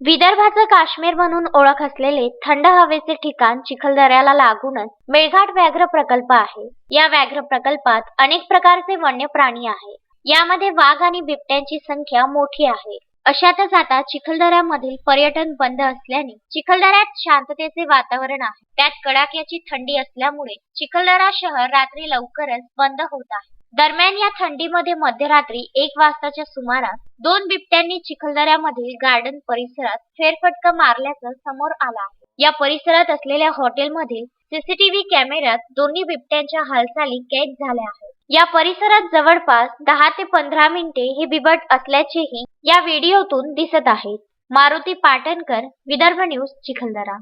विदर्भाचं काश्मीर म्हणून ओळख असलेले थंड हवेचे ठिकाण चिखलदऱ्याला लागूनच मेळघाट व्याघ्र प्रकल्प आहे. या व्याघ्र प्रकल्पात अनेक प्रकारचे वन्य प्राणी आहे. यामध्ये वाघ आणि बिबट्यांची संख्या मोठी आहे. अशातच आता चिखलदऱ्यामधील पर्यटन बंद असल्याने चिखलदऱ्यात शांततेचे वातावरण आहे. त्यात कडाक्याची थंडी असल्यामुळे चिखलदरा शहर रात्री लवकरच बंद होत आहे. दरम्यान या थंडीमध्ये मध्यरात्री एक वाजताच्या सुमारास दोन बिबट्यांनी चिखलदऱ्यामधील गार्डन परिसरात फेरफटका मारल्याचं समोर आला आहे. या परिसरात असलेल्या हॉटेलमधील सीसीटीव्ही कॅमेऱ्यात दोन्ही बिबट्यांच्या हालचाली कैद झाल्या आहेत. या परिसरात जवळपास दहा ते पंधरा मिनिटे हे बिबट असल्याचेही या व्हिडिओतून दिसत आहे मारुती पाटणकर विदर्भ न्यूज चिखलदरा.